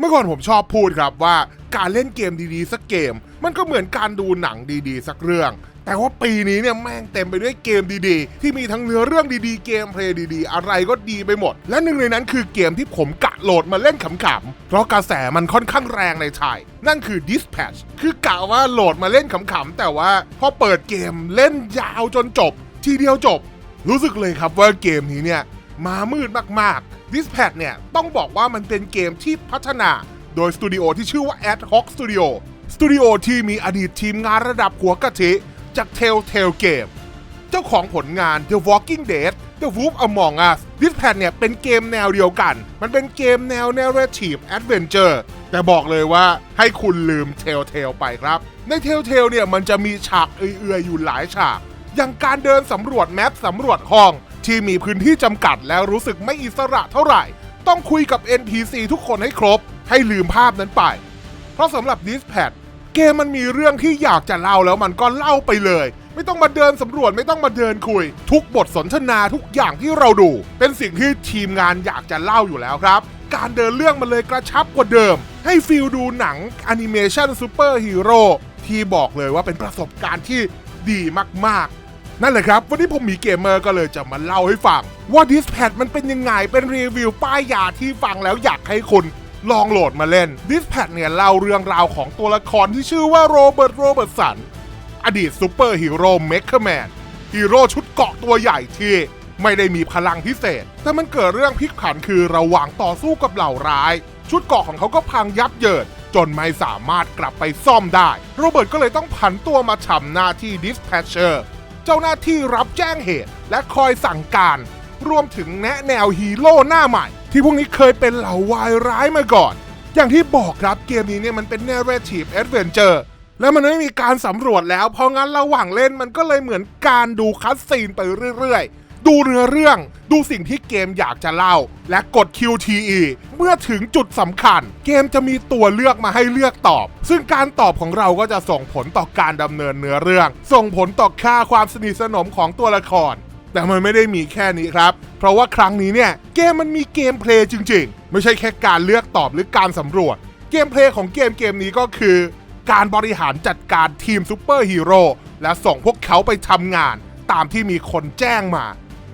เมื่อก่อนผมชอบพูดครับว่าการเล่นเกมดีๆ สักเกม มันก็เหมือนการดูหนังดีๆ สักเรื่อง แต่ว่าปีนี้เนี่ยแม่งเต็มไปด้วยเกมดีๆ ที่มีทั้งเนื้อเรื่องดีๆ เกมเพลย์ดีๆ อะไรก็ดีไปหมด และหนึ่งในนั้นคือเกมที่ผมกะโหลดมาเล่นขำๆ เพราะกระแสมันค่อนข้างแรงในไทย นั่นคือ Dispatch คือกะว่าโหลดมาเล่นขำๆ แต่ว่าพอเปิดเกมเล่นยาวจนจบ ทีเดียวจบ รู้สึกเลยครับว่าเกมนี้เนี่ย มามืดมากๆ Dispatch เนี่ย ต้องบอกว่ามันเป็นเกมที่พัฒนาโดยสตูดิโอที่ชื่อว่า Ad Hoc Studio สตูดิโอที่มีอดีตทีมงานระดับหัวกะทิจาก Telltale Game เจ้าของผลงาน The Walking Dead The Wolf Among Us Dispatch เนี่ยเป็นเกมแนวเดียวกัน มันเป็นเกมแนว Narrative Adventure แต่บอกเลยว่าให้คุณลืม Telltale ไปครับ ใน Telltale เนี่ยมันจะมีฉากเอื่อยๆอยู่หลายฉาก อย่างการเดินสำรวจแมปสำรวจห้อง ที่มีพื้นที่จำกัดแล้วรู้สึกไม่อิสระเท่าไหร่ ต้องคุยกับ NPC ทุกคนให้ครบ ให้ลืมภาพนั้นไป เพราะสำหรับ Dispatch เกมมันมีเรื่องที่อยากจะเล่าแล้วมันก็เล่าไปเลย ไม่ต้องมาเดินสำรวจไม่ต้องมาเดินคุย ทุกบทสนทนาทุกอย่างที่เราดู เป็นสิ่งที่ทีมงานอยากจะเล่าอยู่แล้วครับ การเดินเรื่องมันเลยกระชับกว่าเดิม ให้ฟิลดูหนังแอนิเมชันซูเปอร์ฮีโร่ที่บอกเลยว่าเป็นประสบการณ์ที่ดีมากๆ นั่นแหละครับ วันนี้ผมมีเกมเมอร์ก็เลยจะมาเล่าให้ฟัง ว่า d i s p a t มันเป็นยังไงเป็นรีวิวป้ายยาที่ฟังแล้วอยากให้คุณลองโหลดมาเล่น d i s p a t เนี่ยเล่าเรื่องราวของตัวละครที่ชื่อว่าโรเบิร์ตโรเบิร์ตสันอดีตซูเปอร์ฮีโร่เมคเคอร์แมนฮีโร่ชุดเกาะตัวใหญ่ที่ไม่ได้มีพลังพิเศษ แต่มันเกิดเรื่องพลิกผันคือระหว่างต่อสู้กับเหล่าร้าย ชุดเกาะของเขาก็พังยับเยินจนไม่สามารถกลับไปซ่อมได้ โรเบิร์ตก็เลยต้องผันตัวมาทำหน้าที่ดิสแพชเชอร์ เจ้าหน้าที่รับแจ้งเหตุ และคอยสั่งการ รวมถึงแนะแนวฮีโร่หน้าใหม่ ที่พวกนี้เคยเป็นเหล่าวายร้ายมาก่อน อย่างที่บอกครับเกมนี้เนี่ยมันเป็น narrative adventure แล้วมันไม่มีการสำรวจแล้ว เพราะงั้นระหว่างเล่นมันก็เลยเหมือนการดูคัสซีนไปเรื่อยๆ ดูเนื้อเรื่อง ดูสิ่งที่เกมอยากจะเล่า และกด QTE เมื่อถึงจุดสำคัญ เกมจะมีตัวเลือกมาให้เลือกตอบ ซึ่งการตอบของเราก็จะส่งผลต่อการดำเนินเนื้อเรื่อง ส่งผลต่อค่าความสนิทสนมของตัวละคร แต่มันไม่ได้มีแค่นี้ครับ เพราะว่าครั้งนี้เนี่ยเกมมันมีเกมเพลย์จริง ๆ ไม่ใช่แค่การเลือกตอบหรือการสำรวจ เกมเพลย์ของเกมเกมนี้ก็คือ การบริหารจัดการทีมซูเปอร์ฮีโร่และส่งพวกเขาไปทำงาน ตามที่มีคนแจ้งมา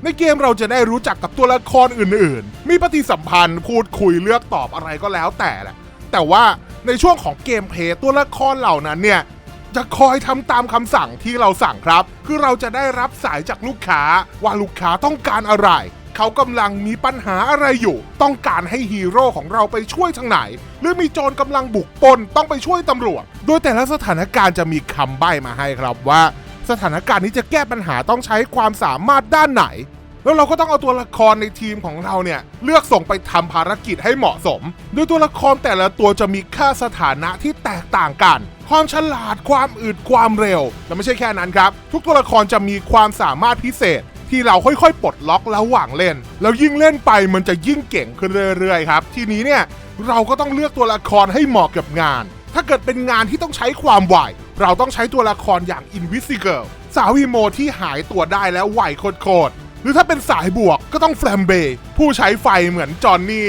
ในเกมเราจะได้รู้จักกับตัวละครอื่นๆ มีปฏิสัมพันธ์พูดคุยเลือกตอบอะไรก็แล้วแต่แหละ แต่ว่าในช่วงของเกมเพย์ตัวละครเหล่านั้นเนี่ยจะคอยทำตามคำสั่งที่เราสั่งครับ คือเราจะได้รับสายจากลูกค้าว่าลูกค้าต้องการอะไร เขากำลังมีปัญหาอะไรอยู่ ต้องการให้ฮีโร่ของเราไปช่วยทางไหน หรือมีโจรกำลังบุกปนต้องไปช่วยตำรวจ โดยแต่ละสถานการณ์จะมีคำใบ้มาให้ครับว่า สถานการณ์นี้จะแก้ปัญหาต้องใช้ความสามารถด้านไหน แล้วเราก็ต้องเอาตัวละครในทีมของเราเนี่ย เลือกส่งไปทำภารกิจให้เหมาะสม โดยตัวละครแต่ละตัวจะมีค่าสถานะที่แตกต่างกัน ความฉลาดความอึดความเร็ว และไม่ใช่แค่นั้นครับ ทุกตัวละครจะมีความสามารถพิเศษที่เราค่อยๆ ปลดล็อกระหว่างเล่น แล้วยิ่งเล่นไปมันจะยิ่งเก่งขึ้นเรื่อยๆครับ ทีนี้เนี่ยเราก็ต้องเลือกตัวละครให้เหมาะกับงาน ถ้าเกิดเป็นงานที่ต้องใช้ความไวเราต้องใช้ตัวละครอย่าง Invisible สาวอีโมที่หายตัวได้แล้วไหวโคตร หรือถ้าเป็นสายบวกก็ต้องแฟลมเบย์ผู้ใช้ไฟเหมือนจอห์นนี่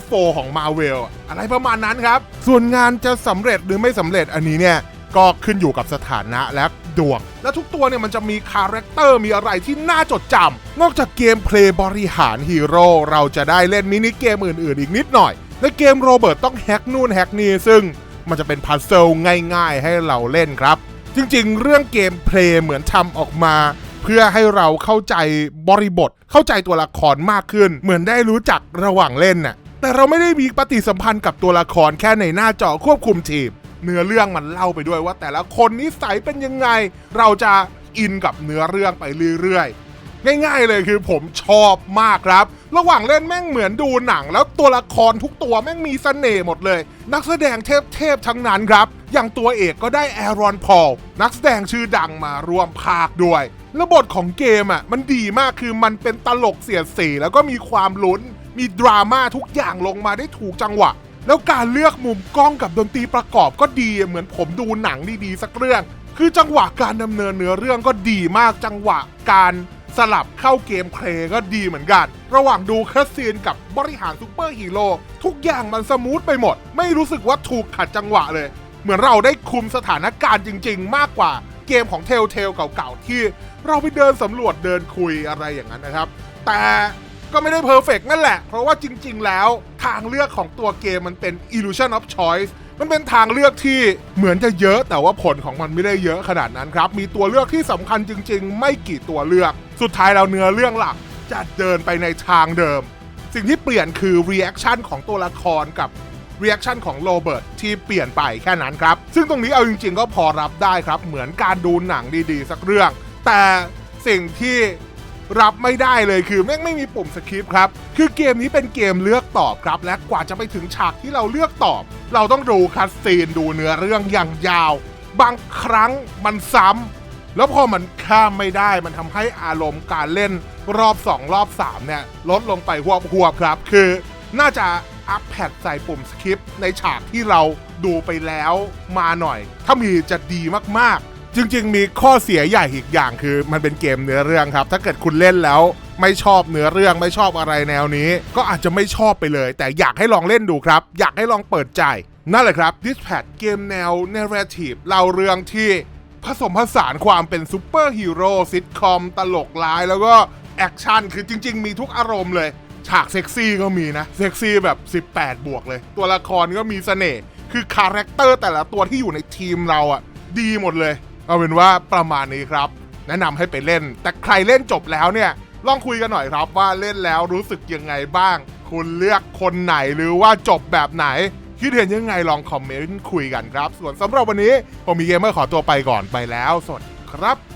F4 ของ Marvel อะไรประมาณนั้นครับ ส่วนงานจะสำเร็จหรือไม่สำเร็จอันนี้เนี่ย ก็ขึ้นอยู่กับสถานะและดวง และทุกตัวเนี่ยมันจะมีคาแรคเตอร์มีอะไรที่น่าจดจำนอกจากเกมเพลย์บริหารฮีโร่เราจะได้เล่นมินิเกมอื่นๆ อีกนิดหน่อย และเกมโรเบิร์ตต้องแฮกนู่นแฮกนี่ซึ่งมันจะเป็นพัซเซิลง่าย ๆ ให้เราเล่นครับ จริงๆ เรื่องเกมเพลย์เหมือนทำออกมา เพื่อให้เราเข้าใจบริบท เข้าใจตัวละครมากขึ้น เหมือนได้รู้จักระหว่างเล่นน่ะแต่เราไม่ได้มีปฏิสัมพันธ์กับตัวละครแค่ในหน้าจอควบคุมทีม เนื้อเรื่องมันเล่าไปด้วยว่าแต่ละคนนิสัยเป็นยังไง เราจะอินกับเนื้อเรื่องไปเรื่อยๆ ง่ายๆเลยคือผมชอบมากครับ ระหว่างเล่นแม่งเหมือนดูหนัง แล้วตัวละครทุกตัวแม่งมีเสน่ห์หมดเลย นักแสดงเทพๆทั้งนั้นครับ อย่างตัวเอกก็ได้แอรอนพอลนักแสดงชื่อดังมาร่วมภาคด้วยแล้วบทของเกมอะมันดีมากคือมันเป็นตลกเสียดสีแล้วก็มีความลุ้น มีดราม่าทุกอย่างลงมาได้ถูกจังหวะ แล้วการเลือกมุมกล้องกับดนตรีประกอบก็ดีเหมือนผมดูหนังดีๆสักเรื่อง คือจังหวะการดำเนินเนื้อเรื่องก็ดีมากจังหวะการสลับเข้าเกมเพลย์ก็ดีเหมือนกัน ระหว่างดูคัสซีนกับบริหารซูเปอร์ฮีโร่ทุกอย่างมันสมูทไปหมด ไม่รู้สึกว่าถูกขัดจังหวะเลย เหมือนเราได้คุมสถานการณ์จริง ๆ มากกว่าเกมของเทลเทลเก่าๆ ที่เราไปเดินสำรวจเดินคุยอะไรอย่างนั้นนะครับ แต่ก็ไม่ได้เพอร์เฟกนั่นแหละ เพราะว่าจริง ๆ แล้วทางเลือกของตัวเกมมันเป็น illusion of choice มันเป็นทางเลือกที่เหมือนจะเยอะ แต่ว่าผลของมันไม่ได้เยอะขนาดนั้นครับ มีตัวเลือกที่สำคัญจริง ๆ ไม่กี่ตัวเลือก สุดท้ายเราเนื้อเรื่องหลักจะเดินไปในทางเดิม สิ่งที่เปลี่ยนคือ reaction ของตัวละครกับ reaction ของโรเบิร์ตที่เปลี่ยนไปแค่นั้นครับ ซึ่งตรงนี้เอาจริง ๆ ก็พอรับได้ครับ เหมือนการดูหนังดีๆ สักเรื่อง แต่สิ่งที่รับไม่ได้เลยคือแม่งไม่มีปุ่มสคริปต์ครับ คือเกมนี้เป็นเกมเลือกตอบครับ และกว่าจะไปถึงฉากที่เราเลือกตอบ เราต้องดูคัสซีนดูเนื้อเรื่องอย่างยาว บางครั้งมันซ้ำแล้วพอมันข้ามไม่ได้มันทำให้อารมณ์การเล่นรอบ 2 รอบ 3 เนี่ย ลดลงไปหวบหวบๆครับ คือน่าจะ อัพแพดใส่ปุ่มสคริปต์ในฉากที่เราดูไปแล้วมาหน่อย ถ้ามีจะดีมากๆ จริง ๆ มีข้อเสียใหญ่อีกอย่างคือ มันเป็นเกมเนื้อเรื่องครับ ถ้าเกิดคุณเล่นแล้วไม่ชอบเนื้อเรื่องไม่ชอบอะไรแนวนี้ ก็อาจจะไม่ชอบไปเลย แต่อยากให้ลองเล่นดูครับ อยากให้ลองเปิดใจ นั่นแหละครับ Dispatch เกมแนว narrative เล่าเรื่องที่ผสมผสานความเป็นซูเปอร์ฮีโร่ซิทคอมตลกร้ายแล้วก็แอคชั่นคือจริง ๆ มีทุกอารมณ์เลย ฉากเซ็กซี่ก็มีนะ เซ็กซี่แบบ 18 บวกเลย ตัวละครก็มีเสน่ห์คือคาแรคเตอร์แต่ละตัวที่อยู่ในทีมเราอะดีหมดเลย เอาเป็นว่าประมาณนี้ครับ แนะนำให้ไปเล่น แต่ใครเล่นจบแล้วเนี่ยลองคุยกันหน่อยครับว่าเล่นแล้วรู้สึกยังไงบ้าง คุณเลือกคนไหนหรือว่าจบแบบไหนคิดเห็นยังไงลองคอมเมนต์คุยกันครับ ส่วนสำหรับวันนี้ผมมีเกมเมอร์ขอตัวไปก่อนไปแล้ว สวัสดีครับ